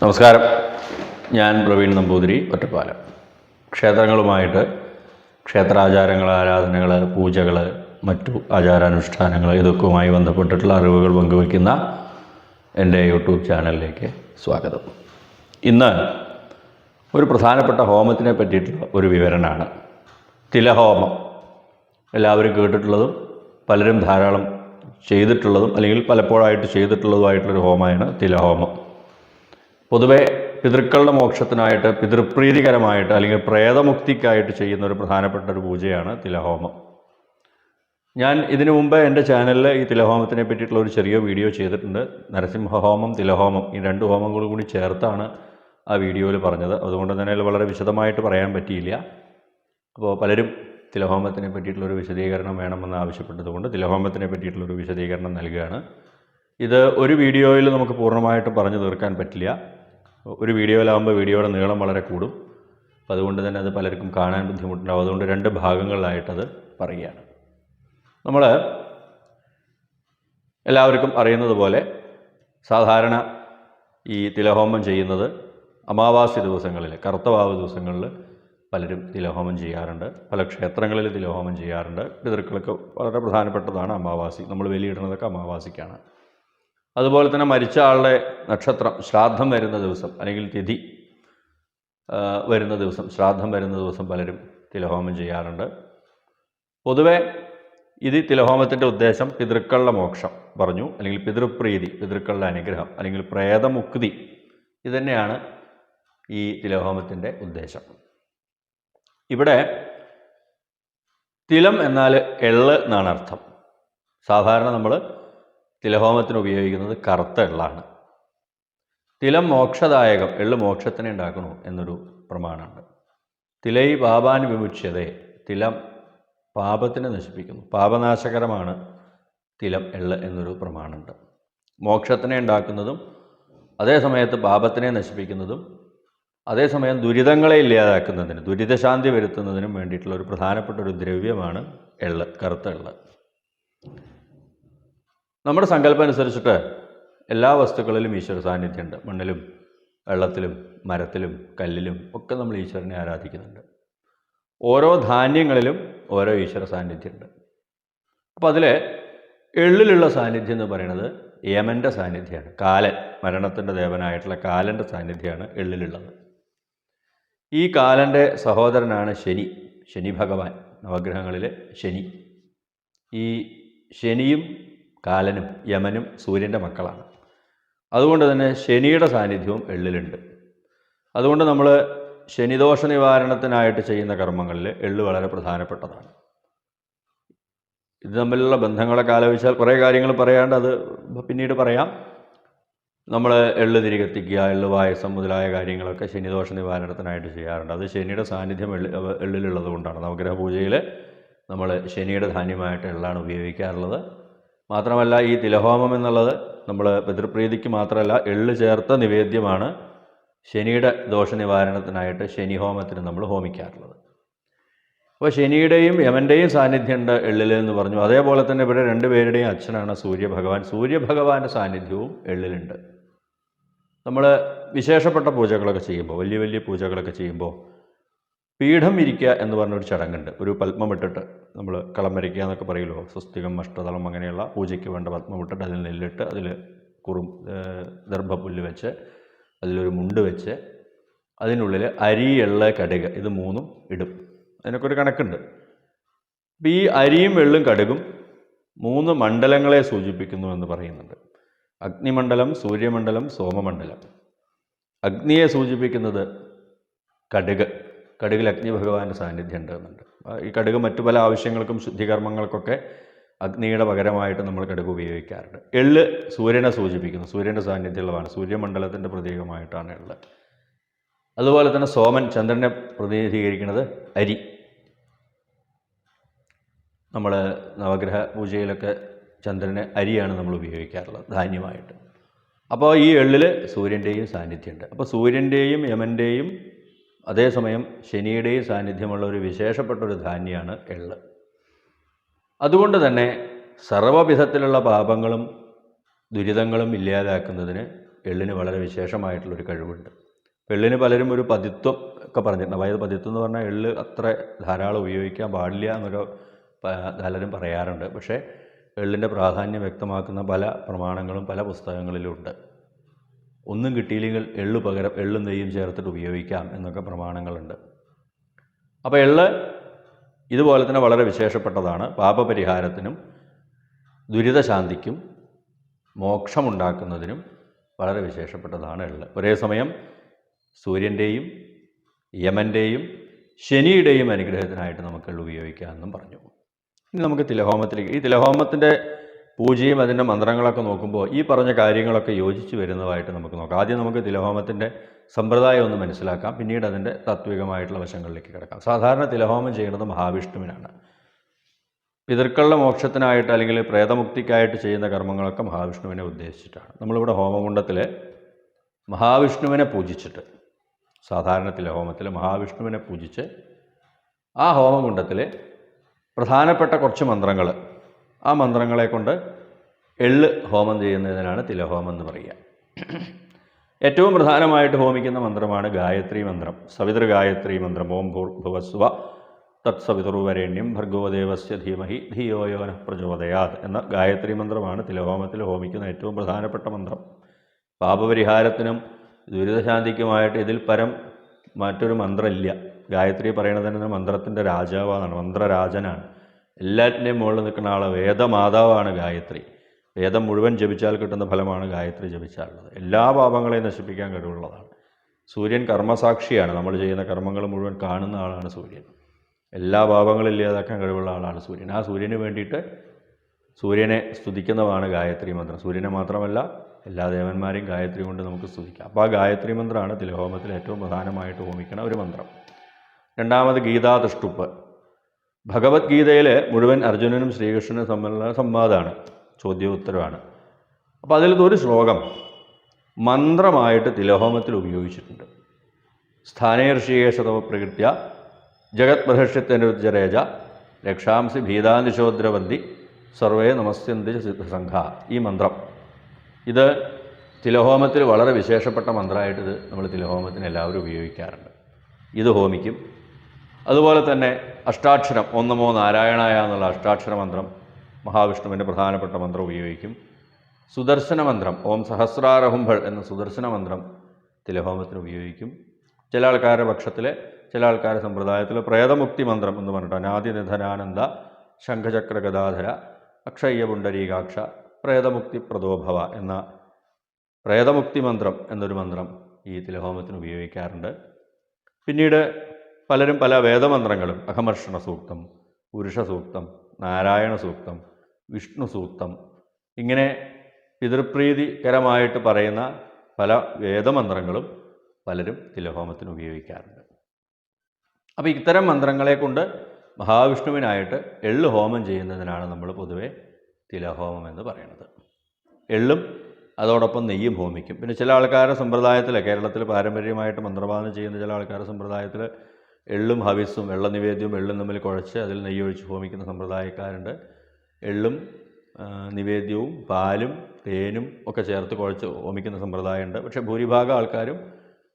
നമസ്കാരം. ഞാൻ പ്രവീൺ നമ്പൂതിരി ഒറ്റപ്പാലം. ക്ഷേത്രങ്ങളുമായിട്ട് ക്ഷേത്രാചാരങ്ങൾ ആരാധനകൾ പൂജകൾ മറ്റു ആചാരാനുഷ്ഠാനങ്ങൾ ഇതൊക്കെയുമായി ബന്ധപ്പെട്ടിട്ടുള്ള അറിവുകൾ പങ്കുവയ്ക്കുന്ന എന്റെ യൂട്യൂബ് ചാനലിലേക്ക് സ്വാഗതം. ഇന്ന് ഒരു പ്രധാനപ്പെട്ട ഹോമത്തിനെ പറ്റിയിട്ടുള്ള ഒരു വിവരണമാണ് തിലഹോമം. എല്ലാവരും കേട്ടിട്ടുള്ളതും പലരും ധാരാളം ചെയ്തിട്ടുള്ളതും അല്ലെങ്കിൽ പലപ്പോഴായിട്ട് ചെയ്തിട്ടുള്ളതുമായിട്ടുള്ളൊരു ഹോമമാണ് തിലഹോമം. പൊതുവെ പിതൃക്കളുടെ മോക്ഷത്തിനായിട്ട് പിതൃപ്രീതികരമായിട്ട് അല്ലെങ്കിൽ പ്രേതമുക്തിക്കായിട്ട് ചെയ്യുന്ന ഒരു പ്രധാനപ്പെട്ട ഒരു പൂജയാണ് തിലഹോമം. ഞാൻ ഇതിനു മുമ്പ് എന്റെ ചാനലിൽ ഈ തിലഹോമത്തിനെ പറ്റിയിട്ടുള്ള ഒരു ചെറിയ വീഡിയോ ചെയ്തിട്ടുണ്ട്. നരസിംഹഹോമം തിലഹോമം ഈ രണ്ട് ഹോമങ്ങളും കൂടി ചേർത്താണ് ആ വീഡിയോയിൽ പറഞ്ഞത്. അതുകൊണ്ട് തന്നെ വളരെ വിശദമായിട്ട് പറയാൻ പറ്റിയില്ല. അപ്പോൾ പലരും തിലഹോമത്തിനെ പറ്റിയിട്ടുള്ള ഒരു വിശദീകരണം വേണമെന്ന് ആവശ്യപ്പെട്ടതുകൊണ്ട് തിലഹോമത്തിനെ പറ്റിയിട്ടുള്ളൊരു വിശദീകരണം നൽകുകയാണ്. ഇത് ഒരു വീഡിയോയിൽ നമുക്ക് പൂർണമായിട്ട് പറഞ്ഞു തീർക്കാൻ പറ്റില്ല. ഒരു വീഡിയോയിലാകുമ്പോൾ വീഡിയോയുടെ നീളം വളരെ കൂടും. അപ്പം അതുകൊണ്ട് തന്നെ അത് പലർക്കും കാണാൻ ബുദ്ധിമുട്ടുണ്ടാവും. അതുകൊണ്ട് രണ്ട് ഭാഗങ്ങളിലായിട്ടത് പറയുകയാണ്. നമ്മൾ എല്ലാവർക്കും അറിയുന്നത് പോലെ സാധാരണ ഈ തിലഹോമം ചെയ്യുന്നത് അമാവാസി ദിവസങ്ങളിൽ കറുത്തവാവ് ദിവസങ്ങളിൽ പലരും തിലഹോമം ചെയ്യാറുണ്ട്. പല ക്ഷേത്രങ്ങളിൽ തിലഹോമം ചെയ്യാറുണ്ട്. പിതൃക്കൾക്ക് വളരെ പ്രധാനപ്പെട്ടതാണ് അമാവാസി. നമ്മൾ വെളിയിടുന്നതൊക്കെ അമാവാസിക്കാണ്. അതുപോലെ തന്നെ മരിച്ച ആളുടെ നക്ഷത്രം ശ്രാദ്ധം വരുന്ന ദിവസം അല്ലെങ്കിൽ തിഥി വരുന്ന ദിവസം ശ്രാദ്ധം വരുന്ന ദിവസം പലരും തിലഹോമം ചെയ്യാറുണ്ട്. പൊതുവെ ഇത് തിലഹോമത്തിന്റെ ഉദ്ദേശം പിതൃക്കളുടെ മോക്ഷം പറഞ്ഞു അല്ലെങ്കിൽ പിതൃപ്രീതി പിതൃക്കളുടെ അനുഗ്രഹം അല്ലെങ്കിൽ പ്രേതമുക്തി. ഇതുതന്നെയാണ് ഈ തിലഹോമത്തിന്റെ ഉദ്ദേശം. ഇവിടെ തിലം എന്നാൽ എള്ള് എന്നാണ് അർത്ഥം. സാധാരണ നമ്മൾ തിലഹോമത്തിന് ഉപയോഗിക്കുന്നത് കറുത്ത എള്ളാണ്. തിലം മോക്ഷദായകം എള്ള് മോക്ഷത്തിനെ ഉണ്ടാക്കണു എന്നൊരു പ്രമാണമുണ്ട്. തിലൈ പാപാൻ വിമുക്ഷ്യതേ തിലം പാപത്തിനെ നശിപ്പിക്കുന്നു. പാപനാശകരമാണ് തിലം എള്ള് എന്നൊരു പ്രമാണമുണ്ട്. മോക്ഷത്തിനെ ഉണ്ടാക്കുന്നതും അതേ സമയത്ത് പാപത്തിനെ നശിപ്പിക്കുന്നതും അതേസമയം ദുരിതങ്ങളെ ഇല്ലാതാക്കുന്നതിന് ദുരിതശാന്തി വരുത്തുന്നതിനും വേണ്ടിയിട്ടുള്ള ഒരു പ്രധാനപ്പെട്ട ഒരു ദ്രവ്യമാണ് എള്ള് കറുത്ത എള്ള്. നമ്മുടെ സങ്കല്പം അനുസരിച്ചിട്ട് എല്ലാ വസ്തുക്കളിലും ഈശ്വര സാന്നിധ്യമുണ്ട്. മണ്ണിലും വെള്ളത്തിലും മരത്തിലും കല്ലിലും ഒക്കെ നമ്മൾ ഈശ്വരനെ ആരാധിക്കുന്നുണ്ട്. ഓരോ ധാന്യങ്ങളിലും ഓരോ ഈശ്വര സാന്നിധ്യമുണ്ട്. അപ്പോൾ അതിൽ എള്ളിലുള്ള സാന്നിധ്യം എന്ന് പറയുന്നത് യമന്റെ സാന്നിധ്യമാണ്. കാലൻ മരണത്തിന്റെ ദേവനായിട്ടുള്ള കാലന്റെ സാന്നിധ്യമാണ് എള്ളിലുള്ളത്. ഈ കാലന്റെ സഹോദരനാണ് ശനി. ശനി ഭഗവാൻ നവഗ്രഹങ്ങളിലെ ശനി. ഈ ശനിയും കാലനും യമനും സൂര്യന്റെ മക്കളാണ്. അതുകൊണ്ട് തന്നെ ശനിയുടെ സാന്നിധ്യവും എള്ളിലുണ്ട്. അതുകൊണ്ട് നമ്മൾ ശനിദോഷ നിവാരണത്തിനായിട്ട് ചെയ്യുന്ന കർമ്മങ്ങളിൽ എള്ള് വളരെ പ്രധാനപ്പെട്ടതാണ്. ഇത് തമ്മിലുള്ള ബന്ധങ്ങളൊക്കെ ആലോചിച്ചാൽ കുറേ കാര്യങ്ങൾ പറയാണ്ട് അത് പിന്നീട് പറയാം. നമ്മൾ എള്ള് തിരികെത്തിക്കുക എള്ള് പായസം മുതലായ കാര്യങ്ങളൊക്കെ ശനിദോഷ നിവാരണത്തിനായിട്ട് ചെയ്യാറുണ്ട്. അത് ശനിയുടെ സാന്നിധ്യം എള്ളി എള്ളിലുള്ളത് കൊണ്ടാണ്. നവഗ്രഹ പൂജയിൽ നമ്മൾ ശനിയുടെ ധാന്യമായിട്ട് എള്ളാണ് ഉപയോഗിക്കാറുള്ളത്. മാത്രമല്ല ഈ തിലഹോമം എന്നുള്ളത് നമ്മൾ പിതൃപ്രീതിക്ക് മാത്രമല്ല എള്ള് ചേർത്ത നിവേദ്യമാണ്. ശനിയുടെ ദോഷ നിവാരണത്തിനായിട്ട് ശനിഹോമത്തിന് നമ്മൾ ഹോമിക്കാറുള്ളത്. അപ്പോൾ ശനിയുടെയും യമന്റെയും സാന്നിധ്യമുണ്ട് എള്ളിൽ എന്ന് പറഞ്ഞു. അതേപോലെ തന്നെ ഇവിടെ രണ്ടുപേരുടെയും അച്ഛനാണ് സൂര്യഭഗവാൻ. സൂര്യഭഗവാന്റെ സാന്നിധ്യവും എള്ളിലുണ്ട്. നമ്മൾ വിശേഷപ്പെട്ട പൂജകളൊക്കെ ചെയ്യുമ്പോൾ വലിയ വലിയ പൂജകളൊക്കെ ചെയ്യുമ്പോൾ പീഠം ഇരിക്കുക എന്ന് പറഞ്ഞൊരു ചടങ്ങുണ്ട്. ഒരു പത്മം ഇട്ടിട്ട് നമ്മൾ കളം വരയ്ക്കുക എന്നൊക്കെ പറയുമല്ലോ. സ്വസ്തികം അഷ്ടതളം അങ്ങനെയുള്ള പൂജയ്ക്ക് വേണ്ട പത്മം ഇട്ടിട്ട് അതിൽ നെല്ലിട്ട് അതിൽ കുറും ദർഭപ്പുല്ല് വെച്ച് അതിലൊരു മുണ്ട് വെച്ച് അതിനുള്ളിൽ അരി എള്ള കടുക്. ഇത് മൂന്നും ഇടും. അതിനൊക്കെ ഒരു കണക്കുണ്ട്. അപ്പോൾ ഈ അരിയും വെള്ളും കടുകും മൂന്ന് മണ്ഡലങ്ങളെ സൂചിപ്പിക്കുന്നു എന്ന് പറയുന്നുണ്ട്. അഗ്നിമണ്ഡലം സൂര്യമണ്ഡലം സോമമണ്ഡലം. അഗ്നിയെ സൂചിപ്പിക്കുന്നത് കടുക്. കടുകിൽ അഗ്നി ഭഗവാന്റെ സാന്നിധ്യം ഉണ്ടെന്നുണ്ട്. ഈ കടുക് മറ്റു പല ആവശ്യങ്ങൾക്കും ശുദ്ധികർമ്മങ്ങൾക്കൊക്കെ അഗ്നിയുടെ പകരമായിട്ട് നമ്മൾ കടുക് ഉപയോഗിക്കാറുണ്ട്. എള്ള് സൂര്യനെ സൂചിപ്പിക്കുന്നു. സൂര്യന്റെ സാന്നിധ്യമുള്ളതാണ്. സൂര്യമണ്ഡലത്തിന്റെ പ്രതീകമായിട്ടാണ് എള്ള്. അതുപോലെ തന്നെ സോമൻ ചന്ദ്രനെ പ്രതിനിധീകരിക്കുന്നത് അരി. നമ്മൾ നവഗ്രഹ പൂജയിലൊക്കെ ചന്ദ്രന് അരിയാണ് നമ്മൾ ഉപയോഗിക്കാറുള്ളത് ധാന്യമായിട്ട്. അപ്പോൾ ഈ എള്ളിൽ സൂര്യന്റെയും സാന്നിധ്യമുണ്ട്. അപ്പോൾ സൂര്യന്റെയും യമന്റെയും അതേസമയം ശനിയുടെയും സാന്നിധ്യമുള്ള ഒരു വിശേഷപ്പെട്ട ഒരു ധാന്യമാണ് എള്ള്. അതുകൊണ്ട് തന്നെ സർവവിധത്തിലുള്ള പാപങ്ങളും ദുരിതങ്ങളും ഇല്ലാതാക്കുന്നതിന് എള്ളിന് വളരെ വിശേഷമായിട്ടുള്ളൊരു കഴിവുണ്ട്. എള്ളിന് പലരും ഒരു പതിത്വം ഒക്കെ പറഞ്ഞിട്ടുണ്ട്. അതായത് പതിത്വം എന്ന് പറഞ്ഞാൽ എള്ള് അത്ര ധാരാളം ഉപയോഗിക്കാൻ പാടില്ല എന്നൊരു പലരും പറയാറുണ്ട്. പക്ഷേ എള്ളിന്റെ പ്രാധാന്യം വ്യക്തമാക്കുന്ന പല പ്രമാണങ്ങളും പല പുസ്തകങ്ങളിലും ഉണ്ട്. ഒന്നും കിട്ടിയില്ലെങ്കിൽ എള്ള് പകരം എള്ളും നെയ്യും ചേർത്തിട്ട് ഉപയോഗിക്കാം എന്നൊക്കെ പ്രമാണങ്ങളുണ്ട്. അപ്പോൾ എള്ള് ഇതുപോലെ തന്നെ വളരെ വിശേഷപ്പെട്ടതാണ്. പാപപരിഹാരത്തിനും ദുരിതശാന്തിക്കും മോക്ഷമുണ്ടാക്കുന്നതിനും വളരെ വിശേഷപ്പെട്ടതാണ് എള്ള്. ഒരേ സമയം സൂര്യന്റെയും യമന്റെയും ശനിയുടെയും അനുഗ്രഹത്തിനായിട്ട് നമുക്ക് എള്ള് ഉപയോഗിക്കാമെന്നും പറഞ്ഞു. ഇനി നമുക്ക് തിലഹോമത്തിലേക്ക് ഈ തിലഹോമത്തിന്റെ പൂജയും അതിന്റെ മന്ത്രങ്ങളൊക്കെ നോക്കുമ്പോൾ ഈ പറഞ്ഞ കാര്യങ്ങളൊക്കെ യോജിച്ച് വരുന്നതായിട്ട് നമുക്ക് നോക്കാം. ആദ്യം നമുക്ക് തിലഹോമത്തിന്റെ സമ്പ്രദായം ഒന്ന് മനസ്സിലാക്കാം. പിന്നീട് അതിന്റെ താത്വികമായിട്ടുള്ള വശങ്ങളിലേക്ക് കിടക്കാം. സാധാരണ തിലഹോമം ചെയ്യുന്നത് മഹാവിഷ്ണുവിനാണ്. പിതൃക്കളുടെ മോക്ഷത്തിനായിട്ട് അല്ലെങ്കിൽ പ്രേതമുക്തിക്കായിട്ട് ചെയ്യുന്ന കർമ്മങ്ങളൊക്കെ മഹാവിഷ്ണുവിനെ ഉദ്ദേശിച്ചിട്ടാണ്. നമ്മളിവിടെ ഹോമകുണ്ടത്തിൽ മഹാവിഷ്ണുവിനെ പൂജിച്ചിട്ട് സാധാരണ തിലഹോമത്തിൽ മഹാവിഷ്ണുവിനെ പൂജിച്ച് ആ ഹോമകുണ്ടത്തിൽ പ്രധാനപ്പെട്ട കുറച്ച് മന്ത്രങ്ങൾ ആ മന്ത്രങ്ങളെ കൊണ്ട് എള്ള് ഹോമം ചെയ്യുന്നതിനാണ് തിലഹോമം എന്ന് പറയുക. ഏറ്റവും പ്രധാനമായിട്ട് ഹോമിക്കുന്ന മന്ത്രമാണ് ഗായത്രി മന്ത്രം. സവിതൃ ഗായത്രി മന്ത്രം. ഓം ഭൂർഭുവസ്വ തത്സവിതൃവരേണ്യം ഭർഗവദേവസ്യ ധീമഹി ധിയോയോന പ്രചോദയാത് എന്ന ഗായത്രി മന്ത്രമാണ് തിലഹോമത്തിൽ ഹോമിക്കുന്ന ഏറ്റവും പ്രധാനപ്പെട്ട മന്ത്രം. പാപപരിഹാരത്തിനും ദുരിതശാന്തിക്കുമായിട്ട് ഇതിൽ പരം മറ്റൊരു മന്ത്രമില്ല. ഗായത്രി പറയുന്നത് തന്നെ മന്ത്രത്തിന്റെ രാജാവാണ് മന്ത്രരാജനാണ്. എല്ലാറ്റിന്റെയും മുകളിൽ നിൽക്കുന്ന ആൾ വേദമാതാവാണ് ഗായത്രി. വേദം മുഴുവൻ ജപിച്ചാൽ കിട്ടുന്ന ഫലമാണ് ഗായത്രി ജപിച്ചാലുള്ളത്. എല്ലാ പാപങ്ങളെയും നശിപ്പിക്കാൻ കഴിവുള്ളതാണ്. സൂര്യൻ കർമ്മസാക്ഷിയാണ്. നമ്മൾ ചെയ്യുന്ന കർമ്മങ്ങൾ മുഴുവൻ കാണുന്ന ആളാണ് സൂര്യൻ. എല്ലാ പാപങ്ങളും ഇല്ലാതാക്കാൻ കഴിവുള്ള ആളാണ് സൂര്യൻ. ആ സൂര്യന് വേണ്ടിയിട്ട് സൂര്യനെ സ്തുതിക്കുന്നതാണ് ഗായത്രി മന്ത്രം. സൂര്യനെ മാത്രമല്ല എല്ലാ ദേവന്മാരെയും ഗായത്രി കൊണ്ട് നമുക്ക് സ്തുതിക്കാം. അപ്പോൾ ആ ഗായത്രി മന്ത്രമാണ് തിലഹോമത്തിൽ ഏറ്റവും പ്രധാനമായിട്ട് ഹോമിക്കുന്ന ഒരു മന്ത്രം. രണ്ടാമത് ഗീതാതുഷ്ടുപ്പ് ഭഗവത്ഗീതയിൽ മുഴുവൻ അർജുനനും ശ്രീകൃഷ്ണനും തമ്മിലുള്ള സംവാദമാണ് ചോദ്യോത്തരമാണ്. അപ്പോൾ അതിൽ ഒരു ശ്ലോകം മന്ത്രമായിട്ട് തിലഹോമത്തിൽ ഉപയോഗിച്ചിട്ടുണ്ട്. സ്ഥാനേ ഋഷികേശതമ പ്രകൃത്യ ജഗത് പ്രഹർഷ്യത്തിനുജ്ജരേജ രക്ഷാംസി ഭീതാനിശോദ്രവന്തി സർവേ നമസ്യന്തി സിദ്ധസംഘ ഈ മന്ത്രം. ഇത് തിലഹോമത്തിൽ വളരെ വിശേഷപ്പെട്ട മന്ത്രമായിട്ട് ഇത് നമ്മൾ തിലഹോമത്തിന് എല്ലാവരും ഉപയോഗിക്കാറുണ്ട്. ഇത് ഹോമിക്കും അതുപോലെ തന്നെ അഷ്ടാക്ഷരം ഒന്ന് നമോ നാരായണായ എന്നുള്ള അഷ്ടാക്ഷര മന്ത്രം മഹാവിഷ്ണുവിന്റെ പ്രധാനപ്പെട്ട മന്ത്രം ഉപയോഗിക്കും. സുദർശന മന്ത്രം ഓം സഹസ്രാരഹുംഭൾ എന്ന സുദർശന മന്ത്രം തിലഹോമത്തിന് ഉപയോഗിക്കും. ചില ആൾക്കാരുടെ പക്ഷത്തിൽ ചില ആൾക്കാരുടെ സമ്പ്രദായത്തിൽ പ്രേതമുക്തി മന്ത്രം എന്ന് പറഞ്ഞിട്ട് അനാദി നിധനാനന്ദ ശംഖചക്ര ഗദാധര അക്ഷയ്യ പുണ്ടരീകാക്ഷ പ്രേതമുക്തി പ്രദോഭവ എന്ന പ്രേതമുക്തി മന്ത്രം എന്നൊരു മന്ത്രം ഈ തിലഹോമത്തിന് ഉപയോഗിക്കാറുണ്ട്. പിന്നീട് പലരും പല വേദമന്ത്രങ്ങളും അഹമർഷണ സൂക്തം പുരുഷ സൂക്തം നാരായണ സൂക്തം വിഷ്ണു സൂക്തം ഇങ്ങനെ പിതൃപ്രീതികരമായിട്ട് പറയുന്ന പല വേദമന്ത്രങ്ങളും പലരും തിലഹോമത്തിന് ഉപയോഗിക്കാറുണ്ട്. അപ്പോൾ ഇത്തരം മന്ത്രങ്ങളെ കൊണ്ട് മഹാവിഷ്ണുവിനായിട്ട് എള്ള് ഹോമം ചെയ്യുന്നതിനാണ് നമ്മൾ പൊതുവെ തിലഹോമം എന്ന് പറയുന്നത്. എള്ളും അതോടൊപ്പം നെയ്യും ഹോമിക്കും. പിന്നെ ചില ആൾക്കാരുടെ സമ്പ്രദായത്തിൽ കേരളത്തിൽ പാരമ്പര്യമായിട്ട് മന്ത്രവാദം ചെയ്യുന്ന ചില ആൾക്കാരുടെ സമ്പ്രദായത്തിൽ എള്ളും ഹവിസും വെള്ള നിവേദ്യവും എള്ളും തമ്മിൽ കുഴച്ച് അതിൽ നെയ്യ് ഒഴിച്ച് ഹോമിക്കുന്ന സമ്പ്രദായക്കാരുണ്ട്. എള്ളും നിവേദ്യവും പാലും തേനും ഒക്കെ ചേർത്ത് കുഴച്ച് ഹോമിക്കുന്ന സമ്പ്രദായമുണ്ട്. പക്ഷേ ഭൂരിഭാഗം ആൾക്കാരും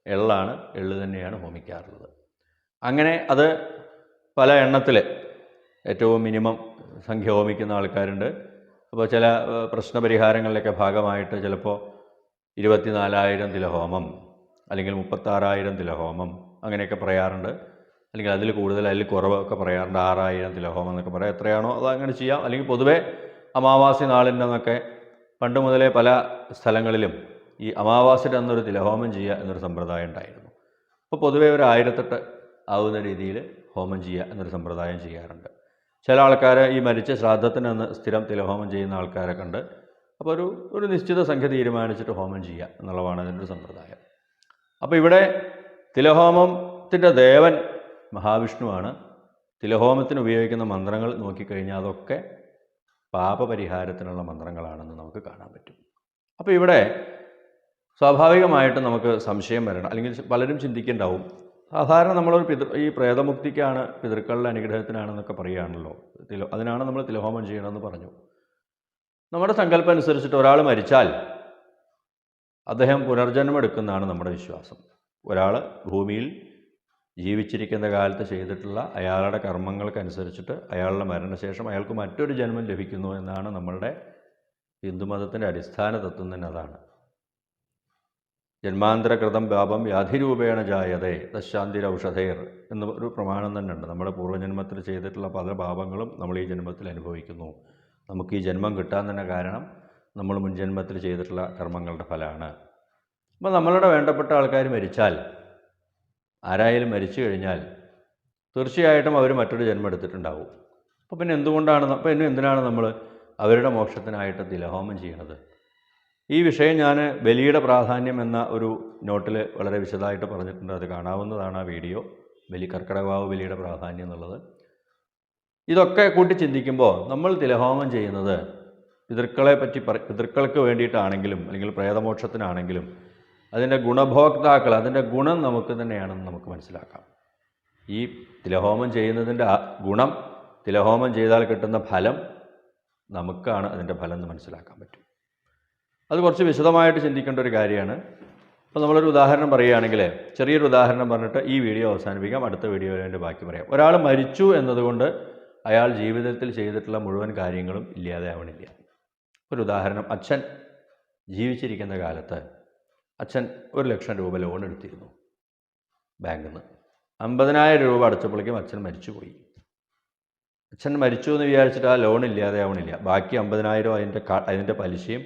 എള്ളാണ് എള്ള് തന്നെയാണ് ഹോമിക്കാറുള്ളത്. അങ്ങനെ അത് പല എണ്ണത്തിൽ ഏറ്റവും മിനിമം സംഖ്യ ഹോമിക്കുന്ന ആൾക്കാരുണ്ട്. അപ്പോൾ ചില പ്രശ്ന പ്രശ്നപരിഹാരങ്ങളിലൊക്കെ ഭാഗമായിട്ട് ചിലപ്പോൾ ഇരുപത്തിനാലായിരം തിലഹോമം അല്ലെങ്കിൽ മുപ്പത്താറായിരം തിലഹോമം അങ്ങനെയൊക്കെ പറയാറുണ്ട്. അല്ലെങ്കിൽ അതിൽ കൂടുതൽ അതിൽ കുറവൊക്കെ പറയാറുണ്ട്. ആറായിരം തിലഹോമം എന്നൊക്കെ പറയാം. എത്രയാണോ അത് അങ്ങനെ ചെയ്യാം. അല്ലെങ്കിൽ പൊതുവേ അമാവാസി നാളിന്റെ എന്നൊക്കെ പണ്ട് മുതലേ പല സ്ഥലങ്ങളിലും ഈ അമാവാസിയുടെ അന്നൊരു തിലഹോമം ചെയ്യുക എന്നൊരു സമ്പ്രദായം ഉണ്ടായിരുന്നു. അപ്പോൾ പൊതുവേ ഒരു ആയിരത്തെട്ട് ആവുന്ന രീതിയിൽ ഹോമം ചെയ്യുക എന്നൊരു സമ്പ്രദായം ചെയ്യാറുണ്ട്. ചില ആൾക്കാർ ഈ മരിച്ച ശ്രാദ്ധത്തിന് അന്ന് സ്ഥിരം തിലഹോമം ചെയ്യുന്ന ആൾക്കാരൊക്കെ ഉണ്ട്. അപ്പോൾ ഒരു ഒരു നിശ്ചിത സംഖ്യ തീരുമാനിച്ചിട്ട് ഹോമം ചെയ്യുക എന്നുള്ളതാണ് അതിന്റെ ഒരു സമ്പ്രദായം. അപ്പോൾ ഇവിടെ തിലഹോമത്തിന്റെ ദേവൻ മഹാവിഷ്ണുവാണ്. തിലഹോമത്തിന് ഉപയോഗിക്കുന്ന മന്ത്രങ്ങൾ നോക്കിക്കഴിഞ്ഞാൽ അതൊക്കെ പാപപരിഹാരത്തിനുള്ള മന്ത്രങ്ങളാണെന്ന് നമുക്ക് കാണാൻ പറ്റും. അപ്പോൾ ഇവിടെ സ്വാഭാവികമായിട്ടും നമുക്ക് സംശയം വരണം. അല്ലെങ്കിൽ പലരും ചിന്തിക്കേണ്ടാവും സാധാരണ നമ്മളൊരു പിതൃ ഈ പ്രേതമുക്തിക്കാണ് പിതൃക്കളുടെ അനുഗ്രഹത്തിനാണെന്നൊക്കെ പറയുകയാണല്ലോ. തിലോ അതിനാണ് നമ്മൾ തിലഹോമം ചെയ്യണമെന്ന് പറഞ്ഞു. നമ്മുടെ സങ്കല്പം അനുസരിച്ചിട്ട് ഒരാൾ മരിച്ചാൽ അദ്ദേഹം പുനർജന്മം എടുക്കുന്നതാണ് നമ്മുടെ വിശ്വാസം. ഒരാൾ ഭൂമിയിൽ ജീവിച്ചിരിക്കുന്ന കാലത്ത് ചെയ്തിട്ടുള്ള അയാളുടെ കർമ്മങ്ങൾക്കനുസരിച്ചിട്ട് അയാളുടെ മരണശേഷം അയാൾക്ക് മറ്റൊരു ജന്മം ലഭിക്കുന്നു എന്നാണ് നമ്മളുടെ ഹിന്ദുമതത്തിന്റെ അടിസ്ഥാന തത്വം തന്നെ അതാണ്. ജന്മാന്തരകൃതം പാപം വ്യാധിരൂപേണ ജായതേ ദശാന്തിരൗഷധേർ എന്ന ഒരു പ്രമാണം തന്നെ ഉണ്ട് നമ്മുടെ പൂർവജന്മത്തിൽ ചെയ്തിട്ടുള്ള പല പാപങ്ങളും നമ്മൾ ഈ ജന്മത്തിൽ അനുഭവിക്കുന്നു. നമുക്ക് ഈ ജന്മം കിട്ടാൻ തന്നെ കാരണം നമ്മൾ മുൻജന്മത്തിൽ ചെയ്തിട്ടുള്ള കർമ്മങ്ങളുടെ ഫലമാണ്. അപ്പോൾ നമ്മളുടെ വേണ്ടപ്പെട്ട ആൾക്കാർ മരിച്ചാൽ ആരായാലും മരിച്ചു കഴിഞ്ഞാൽ തീർച്ചയായിട്ടും അവർ മറ്റൊരു ജന്മം എടുത്തിട്ടുണ്ടാവും. അപ്പോൾ പിന്നെ എന്തുകൊണ്ടാണ് അപ്പോൾ പിന്നെ എന്തിനാണ് നമ്മൾ അവരുടെ മോക്ഷത്തിനായിട്ട് തിലഹോമം ചെയ്യുന്നത് ഈ വിഷയം ഞാൻ ബലിയുടെ പ്രാധാന്യം എന്ന ഒരു നോട്ടിൽ വളരെ വിശദമായിട്ട് പറഞ്ഞിട്ടുണ്ട്. അത് കാണാവുന്നതാണ് ആ വീഡിയോ. ബലി കർക്കിടകാവ് ബലിയുടെ പ്രാധാന്യം എന്നുള്ളത്. ഇതൊക്കെ കൂട്ടി ചിന്തിക്കുമ്പോൾ നമ്മൾ തിലഹോമം ചെയ്യുന്നത് പിതൃക്കളെ പറ്റി പിതൃക്കൾക്ക് വേണ്ടിയിട്ടാണെങ്കിലും അല്ലെങ്കിൽ പ്രേതമോക്ഷത്തിനാണെങ്കിലും അതിന്റെ ഗുണഭോക്താക്കൾ അതിന്റെ ഗുണം നമുക്ക് തന്നെയാണെന്ന് നമുക്ക് മനസ്സിലാക്കാം. ഈ തിലഹോമം ചെയ്യുന്നതിന്റെ ഗുണം തിലഹോമം ചെയ്താൽ കിട്ടുന്ന ഫലം നമുക്കാണ് അതിന്റെ ഫലം എന്ന് മനസ്സിലാക്കാൻ പറ്റും. അത് കുറച്ച് വിശദമായിട്ട് ചിന്തിക്കേണ്ട ഒരു കാര്യമാണ്. അപ്പോൾ നമ്മളൊരു ഉദാഹരണം പറയുകയാണെങ്കിൽ ചെറിയൊരു ഉദാഹരണം പറഞ്ഞിട്ട് ഈ വീഡിയോ അവസാനിപ്പിക്കാം അടുത്ത വീഡിയോ അതിന്റെ ബാക്കി പറയാം. ഒരാൾ മരിച്ചു എന്നതുകൊണ്ട് അയാൾ ജീവിതത്തിൽ ചെയ്തിട്ടുള്ള മുഴുവൻ കാര്യങ്ങളും ഇല്ലാതെ ആവണില്ല ഒരു ഉദാഹരണം അച്ഛൻ ജീവിച്ചിരിക്കുന്ന കാലത്ത് അച്ഛൻ ഒരു ലക്ഷം രൂപ ലോൺ എടുത്തിരുന്നു ബാങ്കിൽ നിന്ന് അമ്പതിനായിരം രൂപ അടച്ചപ്പോഴേക്കും അച്ഛൻ മരിച്ചുപോയി. അച്ഛൻ മരിച്ചു എന്ന് വിചാരിച്ചിട്ട് ആ ലോൺ ഇല്ലാതെ ആവണില്ല. ബാക്കി അമ്പതിനായിരം അതിന്റെ അതിന്റെ പലിശയും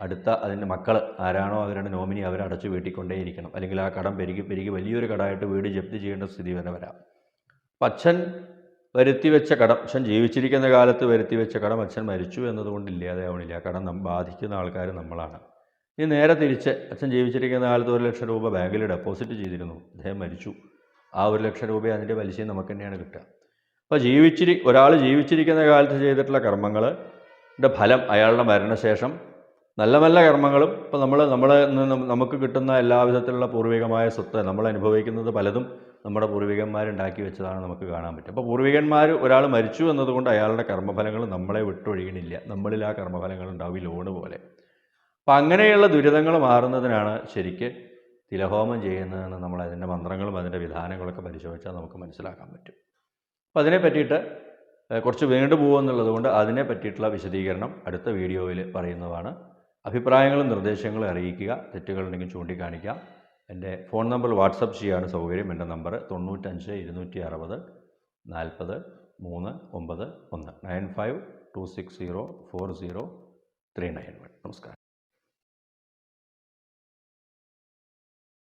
അടുത്ത അതിന്റെ മക്കൾ ആരാണോ അവരുടെ നോമിനി അവരെ അടച്ചു വീട്ടിക്കൊണ്ടേയിരിക്കണം. അല്ലെങ്കിൽ ആ കടം പെരുകി പെരുകി വലിയൊരു കടമായിട്ട് വീട് ജപ്തി ചെയ്യേണ്ട സ്ഥിതി വരെ വരാം. അപ്പം അച്ഛൻ വരുത്തി വെച്ച കടം അച്ഛൻ ജീവിച്ചിരിക്കുന്ന കാലത്ത് വരുത്തി വെച്ച കടം അച്ഛൻ മരിച്ചു എന്നതുകൊണ്ട് ഇല്ലാതെ ആവണില്ല. കടം ബാധിക്കുന്ന ആൾക്കാർ നമ്മളാണ്. ഇനി നേരെ തിരിച്ച് അച്ഛൻ ജീവിച്ചിരിക്കുന്ന കാലത്ത് ഒരു ലക്ഷം രൂപ ബാങ്കിൽ ഡെപ്പോസിറ്റ് ചെയ്തിരുന്നു. അദ്ദേഹം മരിച്ചു. ആ ഒരു ലക്ഷം രൂപ അതിന്റെ പലിശയും നമുക്ക് തന്നെയാണ് കിട്ടുക. അപ്പോൾ ജീവിച്ചിരി ഒരാൾ ജീവിച്ചിരിക്കുന്ന കാലത്ത് ചെയ്തിട്ടുള്ള കർമ്മങ്ങളുടെ ഫലം അയാളുടെ മരണശേഷം നല്ല നല്ല കർമ്മങ്ങളും ഇപ്പോൾ നമ്മൾ നമ്മളെ നമുക്ക് കിട്ടുന്ന എല്ലാവിധത്തിലുള്ള പൂർവികമായ സ്വത്ത് നമ്മൾ അനുഭവിക്കുന്നത് പലതും നമ്മുടെ പൂർവികന്മാരുണ്ടാക്കി വെച്ചതാണ് നമുക്ക് കാണാൻ പറ്റും അപ്പോൾ പൂർവികന്മാർ ഒരാൾ മരിച്ചു എന്നതുകൊണ്ട് അയാളുടെ കർമ്മഫലങ്ങൾ നമ്മളെ വിട്ടൊഴിയണില്ല നമ്മളിൽ ആ കർമ്മഫലങ്ങൾ ഉണ്ടാവും ഈ ലോണ് പോലെ. അപ്പം അങ്ങനെയുള്ള ദുരിതങ്ങൾ മാറുന്നതിനാണ് ശരിക്ക് തിലഹോമം ചെയ്യുന്നതെന്ന് നമ്മൾ അതിന്റെ മന്ത്രങ്ങളും അതിന്റെ വിധാനങ്ങളൊക്കെ പരിശോധിച്ചാൽ നമുക്ക് മനസ്സിലാക്കാൻ പറ്റും. അപ്പോൾ അതിനെ പറ്റിയിട്ട് കുറച്ച് വീണ്ടു പോകുമെന്നുള്ളത് കൊണ്ട് അതിനെ പറ്റിയിട്ടുള്ള വിശദീകരണം അടുത്ത വീഡിയോയിൽ പറയുന്നതാണ്. അഭിപ്രായങ്ങളും നിർദ്ദേശങ്ങളും അറിയിക്കുക തെറ്റുകളുണ്ടെങ്കിൽ ചൂണ്ടിക്കാണിക്കുക. എന്റെ ഫോൺ നമ്പർ വാട്സപ്പ് ചെയ്യാണ് സൗകര്യം. എന്റെ നമ്പർ തൊണ്ണൂറ്റഞ്ച് ഇരുന്നൂറ്റി അറുപത് നാൽപ്പത് മൂന്ന് ഒമ്പത് ഒന്ന്. Nine five two six zero four zero three nine one. നമസ്കാരം.